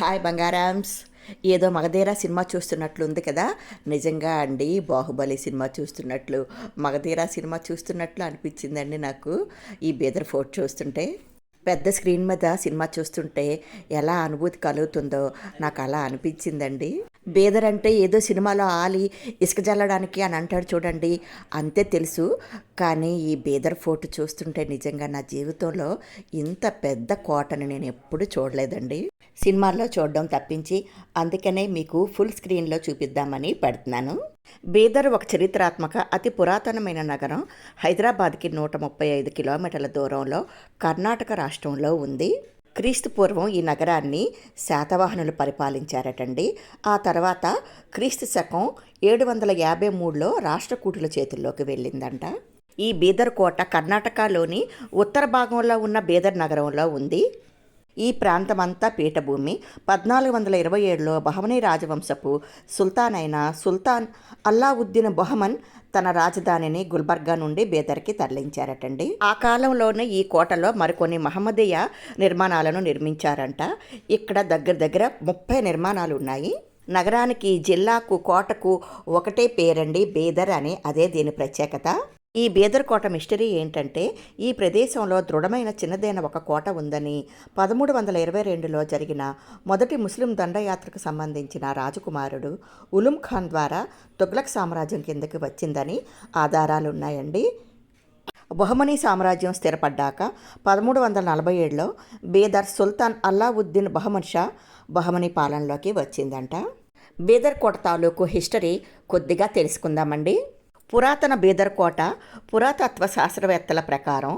Hi బంగారామ్స్. ఏదో మగధీరా cinema చూస్తున్నట్లు ఉంది కదా? నిజంగా అండి బాహుబలి సినిమా చూస్తున్నట్లు మగధీరా సినిమా చూస్తున్నట్లు అనిపించిందండి నాకు. ఈ బీదర్ ఫోర్ట్ చూస్తుంటే. పెద్ద స్క్రీన్ మీద సినిమా చూస్తుంటే ఎలా అనుభూతి కలుగుతుందో నాకు అలా అనిపించిందండి. బీదర్ అంటే ఏదో సినిమాలో ఆలి ఇసుక జల్లడానికి అని అంటాడు చూడండి అంతే తెలుసు. కానీ ఈ బీదర్ ఫోటో చూస్తుంటే నిజంగా నా జీవితంలో ఇంత పెద్ద కోటని నేను ఎప్పుడు చూడలేదండి. సినిమాల్లో చూడడం తప్పించి అందుకనే మీకు ఫుల్ స్క్రీన్లో చూపిద్దామని పెడుతున్నాను. బీదర్ ఒక చరిత్రాత్మక అతి పురాతనమైన నగరం హైదరాబాద్కి నూట ముప్పై ఐదు కిలోమీటర్ల దూరంలో కర్ణాటక రాష్ట్రంలో ఉంది. క్రీస్తు పూర్వం ఈ నగరాన్ని శాతవాహనులు పరిపాలించారటండి. ఆ తర్వాత క్రీస్తు శకం ఏడు వందల యాభై మూడులో రాష్ట్రకూటుల చేతుల్లోకి వెళ్ళిందంట. ఈ బీదర్ కోట కర్ణాటకలోని ఉత్తర భాగంలో ఉన్న బీదర్ నగరంలో ఉంది. ఈ ప్రాంతమంతా పీఠభూమి. పద్నాలుగు వందల ఇరవై ఏడులో బహమనీ రాజవంశపు సుల్తాన్ అయిన సుల్తాన్ అల్లావుద్దీన్ బొహమన్ తన రాజధానిని గుల్బర్గా నుండి బేదర్కి తరలించారటండి. ఆ కాలంలోనే ఈ కోటలో మరికొన్ని మహమ్మదీయ నిర్మాణాలను నిర్మించారంట. ఇక్కడ దగ్గర దగ్గర ముప్పై నిర్మాణాలు ఉన్నాయి నగరానికి జిల్లాకు కోటకు ఒకటే పేరండి బేదర్ అని అదే దీని ప్రత్యేకత. ఈ బీదర్కోట మిస్టరీ ఏంటంటే ఈ ప్రదేశంలో దృఢమైన చిన్నదైన ఒక కోట ఉందని పదమూడు వందల ఇరవై రెండులో జరిగిన మొదటి ముస్లిం దండయాత్రకు సంబంధించిన రాజకుమారుడు ఉలుం ఖాన్ ద్వారా తుగ్లక్ సామ్రాజ్యం కిందకి వచ్చిందని ఆధారాలు ఉన్నాయండి బహుమనీ సామ్రాజ్యం స్థిరపడ్డాక పదమూడు వందల నలభై ఏడులో బీదర్ సుల్తాన్ అల్లావుద్దీన్ బహమన్ షా బహమనీ పాలనలోకి వచ్చిందంట. బీదర్ కోట తాలూకు హిస్టరీ కొద్దిగా తెలుసుకుందామండి. పురాతన బీదర్ కోట పురాతత్వ శాస్త్రవేత్తల ప్రకారం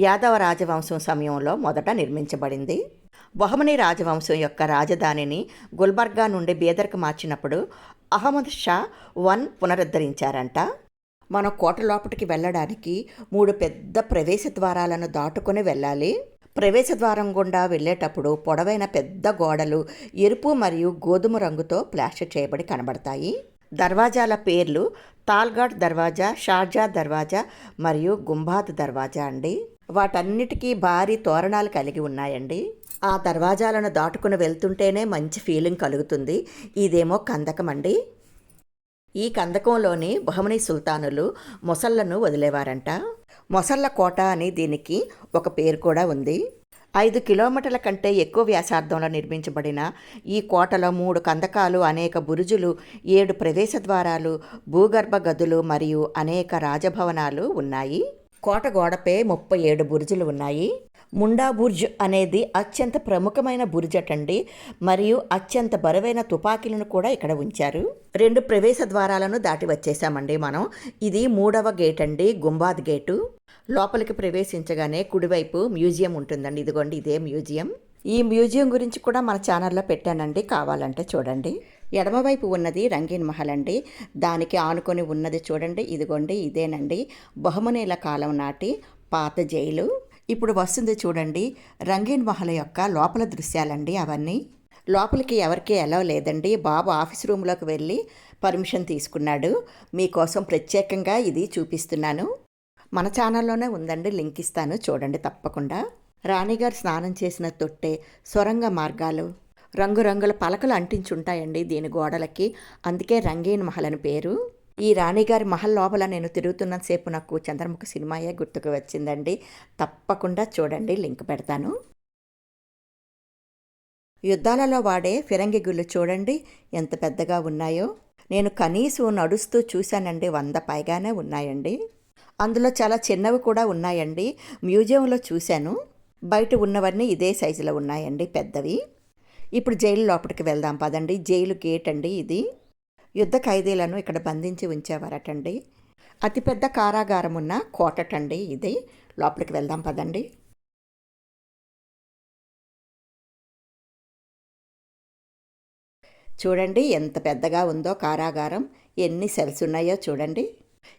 యాదవ రాజవంశం సమయంలో మొదట నిర్మించబడింది. బహుమని రాజవంశం యొక్క రాజధానిని గుల్బర్గా నుండి బీదర్కు మార్చినప్పుడు అహ్మద్ షా వన్ పునరుద్ధరించారంట. మన కోట లోపలికి వెళ్ళడానికి మూడు పెద్ద ప్రవేశ ద్వారాలను దాటుకొని వెళ్ళాలి. ప్రవేశ ద్వారం గుండా వెళ్ళేటప్పుడు పొడవైన పెద్ద గోడలు ఎరుపు మరియు గోధుమ రంగుతో ప్లాస్టర్ చేయబడి కనబడతాయి. దర్వాజాల పేర్లు తాల్ఘాట్ దర్వాజా షార్జా దర్వాజా మరియు గుంబాద్ దర్వాజా అండి. వాటన్నిటికీ భారీ తోరణాలు కలిగి ఉన్నాయండి. ఆ దర్వాజాలను దాటుకుని వెళ్తుంటేనే మంచి ఫీలింగ్ కలుగుతుంది. ఇదేమో కందకం అండి. ఈ కందకంలోని బహమనీ సుల్తానులు మొసళ్ళను వదిలేవారంట. మొసళ్ళ కోట అని దీనికి ఒక పేరు కూడా ఉంది. ఐదు కిలోమీటర్ల కంటే ఎక్కువ వ్యాసార్థంలో నిర్మించబడిన ఈ కోటలో మూడు కందకాలు అనేక బురుజులు ఏడు ప్రవేశ ద్వారాలు భూగర్భ గదులు మరియు అనేక రాజభవనాలు ఉన్నాయి. కోట గోడపై ముప్పై ఏడు బురుజులు ఉన్నాయి. ముండా బుర్జ్ అనేది అత్యంత ప్రముఖమైన బుర్జ్ అటండి. మరియు అత్యంత బరువైన తుపాకీలను కూడా ఇక్కడ ఉంచారు. రెండు ప్రవేశ ద్వారాలను దాటి వచ్చేసామండి మనం. ఇది మూడవ గేట్ అండి గుంబాద్ గేటు లోపలికి ప్రవేశించగానే కుడివైపు మ్యూజియం ఉంటుందండి. ఇదిగోండి ఇదే మ్యూజియం. ఈ మ్యూజియం గురించి కూడా మన ఛానల్లో పెట్టానండి. కావాలంటే చూడండి. ఎడమవైపు ఉన్నది రంగీన్ మహల్ అండి. దానికి ఆనుకొని ఉన్నది చూడండి. ఇదిగోండి ఇదేనండి. బహుమనీల కాలం నాటి పాత జైలు. ఇప్పుడు వస్తుంది చూడండి. రంగీన్ మహల్ యొక్క లోపల దృశ్యాలండి అవన్నీ. లోపలికి ఎవరికీ ఎలా లేదండి. బాబు ఆఫీస్ రూమ్లోకి వెళ్ళి పర్మిషన్ తీసుకున్నాడు. మీకోసం ప్రత్యేకంగా ఇది చూపిస్తున్నాను. మన ఛానల్లోనే ఉందండి. లింక్ ఇస్తాను. చూడండి తప్పకుండా. రాణిగారు స్నానం చేసిన తొట్టె సొరంగ మార్గాలు రంగురంగుల పలకలు అంటించుంటాయండి దీని గోడలకి. అందుకే రంగీన్ మహల్ అని పేరు. ఈ రాణిగారి మహల్ లోపల నేను తిరుగుతున్నంతసేపు నాకు చంద్రముఖి సినిమాయే గుర్తుకు వచ్చిందండి. తప్పకుండా చూడండి లింక్ పెడతాను. యుద్ధాలలో వాడే ఫిరంగి గుళ్ళు చూడండి ఎంత పెద్దగా ఉన్నాయో. నేను కనీసం నడుస్తూ చూశానండి వంద పైగానే ఉన్నాయండి. అందులో చాలా చిన్నవి కూడా ఉన్నాయండి మ్యూజియంలో చూశాను. బయట ఉన్నవన్నీ ఇదే సైజులో ఉన్నాయండి పెద్దవి. ఇప్పుడు జైలు లోపలికి వెళ్దాం పదండి జైలు గేట్ అండి ఇది. యుద్ధ ఖైదీలను ఇక్కడ బంధించి ఉంచేవారటండి. అతిపెద్ద కారాగారం ఉన్న కోటటండి ఇది. లోపలికి వెళ్దాం పదండి. చూడండి ఎంత పెద్దగా ఉందో కారాగారం. ఎన్ని సెల్స్ ఉన్నాయో చూడండి.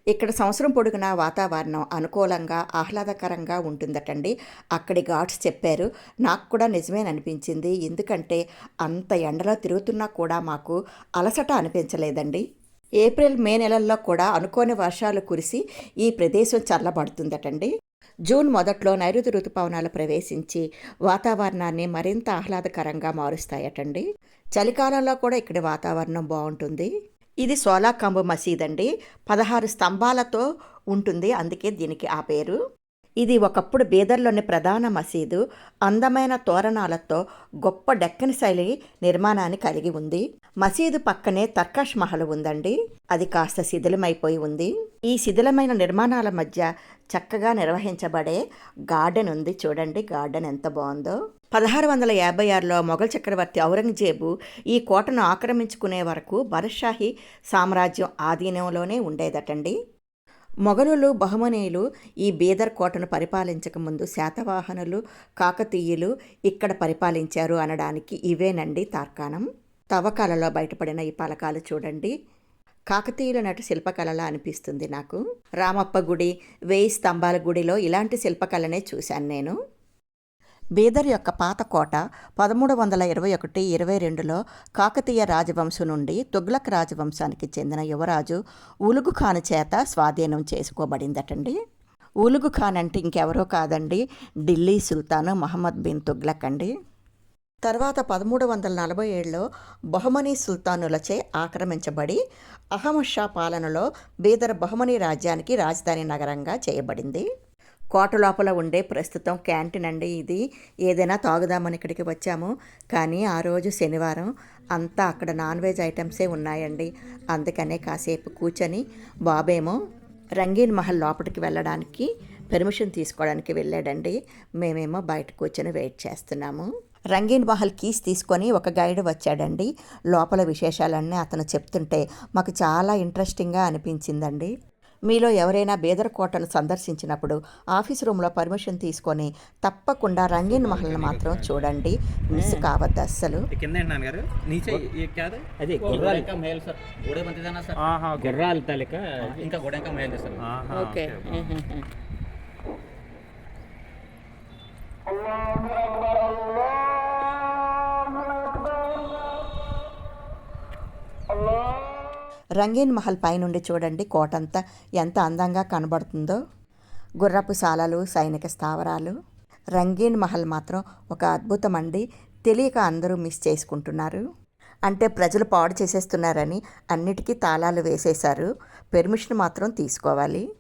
ఇక్కడ సంవత్సరం పొడుగునా వాతావరణం అనుకూలంగా ఆహ్లాదకరంగా ఉంటుందటండి. అక్కడి గాడ్స్ చెప్పారు నాకు కూడా నిజమేననిపించింది. ఎందుకంటే అంత ఎండలో తిరుగుతున్నా కూడా మాకు అలసట అనిపించలేదండి. ఏప్రిల్ మే నెలల్లో కూడా అనుకోని వర్షాలు కురిసి ఈ ప్రదేశం చల్లబడుతుందటండి. జూన్ మొదట్లో నైరుతి ఋతుపవనాలు ప్రవేశించి వాతావరణాన్ని మరింత ఆహ్లాదకరంగా మారుస్తాయటండి. చలికాలంలో కూడా ఇక్కడి వాతావరణం బాగుంటుంది. ఇది సోలాకంబు మసీద్ అండి పదహారు స్తంభాలతో ఉంటుంది. అందుకే దీనికి ఆ పేరు. ఇది ఒకప్పుడు బీదర్లోని ప్రధాన మసీదు. అందమైన తోరణాలతో గొప్ప డెక్కని శైలి నిర్మాణాన్ని కలిగి ఉంది. మసీదు పక్కనే తర్కాష్ మహల్ ఉందండి. అది కాస్త శిథిలమైపోయి ఉంది. ఈ శిథిలమైన నిర్మాణాల మధ్య చక్కగా నిర్వహించబడే గార్డెన్ ఉంది. చూడండి గార్డెన్ ఎంత బాగుందో. పదహారు వందల యాభై ఆరులో మొఘల్ చక్రవర్తి ఔరంగజేబు ఈ కోటను ఆక్రమించుకునే వరకు బరషాహి సామ్రాజ్యం ఆధీనంలోనే ఉండేదటండి. మొఘలులు బహుమనీయులు ఈ బీదర్ కోటను పరిపాలించకముందు శాతవాహనులు కాకతీయులు ఇక్కడ పరిపాలించారు అనడానికి ఇవేనండి తార్కాణం. తవ్వకాలలో బయటపడిన ఈ పలకాలు చూడండి. కాకతీయుల నటు శిల్పకళలా అనిపిస్తుంది నాకు. రామప్ప గుడి వేయి స్తంభాల గుడిలో ఇలాంటి శిల్పకళనే చూశాను నేను. బీదర్ యొక్క పాత కోట పదమూడు వందల ఇరవై ఒకటి ఇరవై రెండులో కాకతీయ రాజవంశం నుండి తుగ్లక్ రాజవంశానికి చెందిన యువరాజు ఉలుగు ఖాన్ చేత స్వాధీనం చేసుకోబడిందటండి. ఉలుగు ఖాన్ అంటే ఇంకెవరో కాదండి ఢిల్లీ సుల్తాను మహమ్మద్ బిన్ తుగ్లక్ అండి. తర్వాత పదమూడు వందల నలభై ఏడులో బహుమనీ సుల్తానులచే ఆక్రమించబడి అహ్మద్ షా పాలనలో బీదర్ బహుమనీ రాజ్యానికి రాజధాని నగరంగా చేయబడింది. కోట లోపల ఉండే ప్రస్తుతం క్యాంటీన్ అండి ఇది. ఏదైనా తాగుదామని ఇక్కడికి వచ్చాము. కానీ ఆ రోజు శనివారం అంతా అక్కడ నాన్ వెజ్ ఐటమ్సే ఉన్నాయండి. అందుకనే కాసేపు కూర్చొని బాబేమో రంగీన్ మహల్ లోపలికి వెళ్ళడానికి పెర్మిషన్ తీసుకోవడానికి వెళ్ళాడండి. మేమేమో బయట కూర్చొని వెయిట్ చేస్తున్నాము. రంగీన్ మహల్ కీస్ తీసుకొని ఒక గైడ్ వచ్చాడండి. లోపల విశేషాలన్నీ అతను చెప్తుంటే మాకు చాలా ఇంట్రెస్టింగ్గా అనిపించిందండి. మీలో ఎవరైనా బేదరకోటను సందర్శించినప్పుడు ఆఫీస్ రూమ్లో పర్మిషన్ తీసుకొని తప్పకుండా రంగీన్ మహల్ని మాత్రం చూడండి. మిస్ కావద్దు అస్సలు. గుర్రాలు. ఇంకా ఓకే. రంగీన్ మహల్ పైనుండి చూడండి కోటంతా ఎంత అందంగా కనబడుతుందో. గుర్రపు సాలలు సైనిక స్థావరాలు. రంగీన్ మహల్ మాత్రం ఒక అద్భుతం అండి తెలియక అందరూ మిస్ చేసుకుంటున్నారు. అంటే ప్రజలు పాడు చేసేస్తున్నారని అన్నిటికీ తాళాలు వేసేశారు. పెర్మిషన్ మాత్రం తీసుకోవాలి.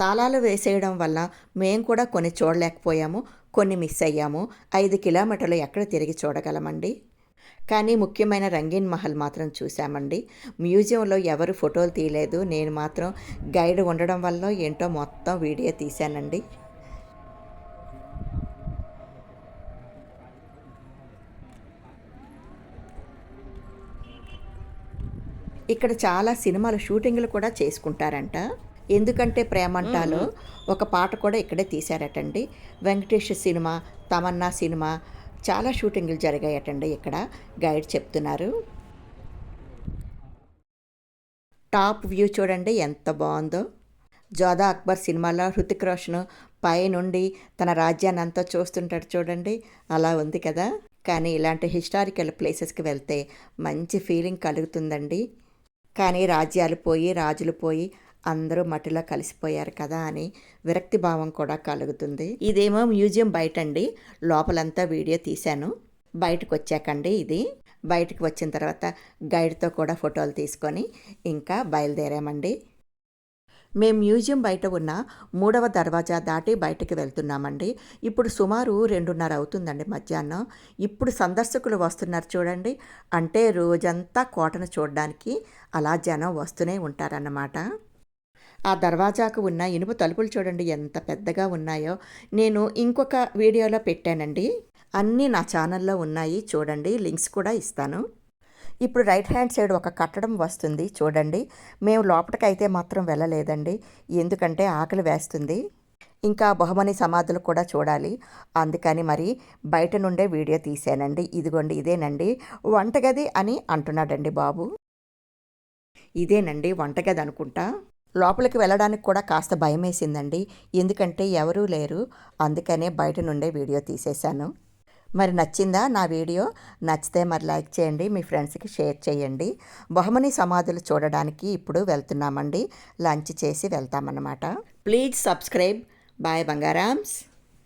తాళాలు వేసేయడం వల్ల మేము కూడా కొన్ని చూడలేకపోయాము కొన్ని మిస్ అయ్యాము. ఐదు కిలోమీటర్లు ఎక్కడ తిరిగి చూడగలమండి? కానీ ముఖ్యమైన రంగీన్ మహల్ మాత్రం చూసామండి మ్యూజియంలో ఎవరు ఫోటోలు తీయలేదు. నేను మాత్రం గైడ్ ఉండడం వల్ల ఏంటో మొత్తం వీడియో తీశానండి. ఇక్కడ చాలా సినిమాలు షూటింగ్లు కూడా చేసుకుంటారంట. ఎందుకంటే ప్రేమంటాలో ఒక పాట కూడా ఇక్కడే తీశారటండి. వెంకటేష్ సినిమా తమన్నా సినిమా చాలా షూటింగ్లు జరిగాయటండి ఇక్కడ గైడ్ చెప్తున్నారు. టాప్ వ్యూ చూడండి ఎంత బాగుందో. జోదా అక్బర్ సినిమాలో హృతిక్ రోషన్ పైనుండి తన రాజ్యాన్ని అంతా చూస్తుంటాడు చూడండి అలా ఉంది కదా. కానీ ఇలాంటి హిస్టారికల్ ప్లేసెస్కి వెళ్తే మంచి ఫీలింగ్ కలుగుతుందండి. కానీ రాజ్యాలు పోయి రాజులు పోయి అందరూ మట్టిలో కలిసిపోయారు కదా అని విరక్తి భావం కూడా కలుగుతుంది. ఇదేమో మ్యూజియం బయట అండి లోపలంతా వీడియో తీశాను. బయటకు వచ్చాకండి ఇది. బయటకు వచ్చిన తర్వాత గైడ్తో కూడా ఫోటోలు తీసుకొని ఇంకా బయలుదేరామండి. మేము మ్యూజియం బయట ఉన్న మూడవ దర్వాజా దాటి బయటకు వెళ్తున్నామండి. ఇప్పుడు సుమారు రెండున్నర అవుతుందండి మధ్యాహ్నం. ఇప్పుడు సందర్శకులు వస్తున్నారు చూడండి. అంటే రోజంతా కోటను చూడడానికి అలా జనం వస్తూనే ఉంటారన్నమాట. ఆ దర్వాజాకు ఉన్న ఇనుప తలుపులు చూడండి ఎంత పెద్దగా ఉన్నాయో. నేను ఇంకొక వీడియోలో పెట్టానండి. అన్నీ నా ఛానల్లో ఉన్నాయి చూడండి లింక్స్ కూడా ఇస్తాను. ఇప్పుడు రైట్ హ్యాండ్ సైడ్ ఒక కట్టడం వస్తుంది చూడండి. మేము లోపలికైతే మాత్రం వెళ్ళలేదండి ఎందుకంటే ఆకలి వేస్తుంది. ఇంకా బహుమని సమాధులు కూడా చూడాలి. అందుకని మరి బయట నుండే వీడియో తీసానండి ఇదిగోండి ఇదేనండి. వంటగది అని అంటున్నాడండి బాబు. ఇదేనండి వంటగది అనుకుంటా. లోపలికి వెళ్ళడానికి కూడా కాస్త భయం వేసిందండి ఎందుకంటే ఎవరూ లేరు. అందుకనే బయట నుండే వీడియో తీసేశాను. మరి నచ్చిందా నా వీడియో? నచ్చితే మరి లైక్ చేయండి మీ ఫ్రెండ్స్కి షేర్ చేయండి. బహుమని సమాధులు చూడడానికి ఇప్పుడు వెళ్తున్నామండి. లంచ్ చేసి వెళ్తామన్నమాట. Please subscribe. బాయ్ బంగారామ్స్.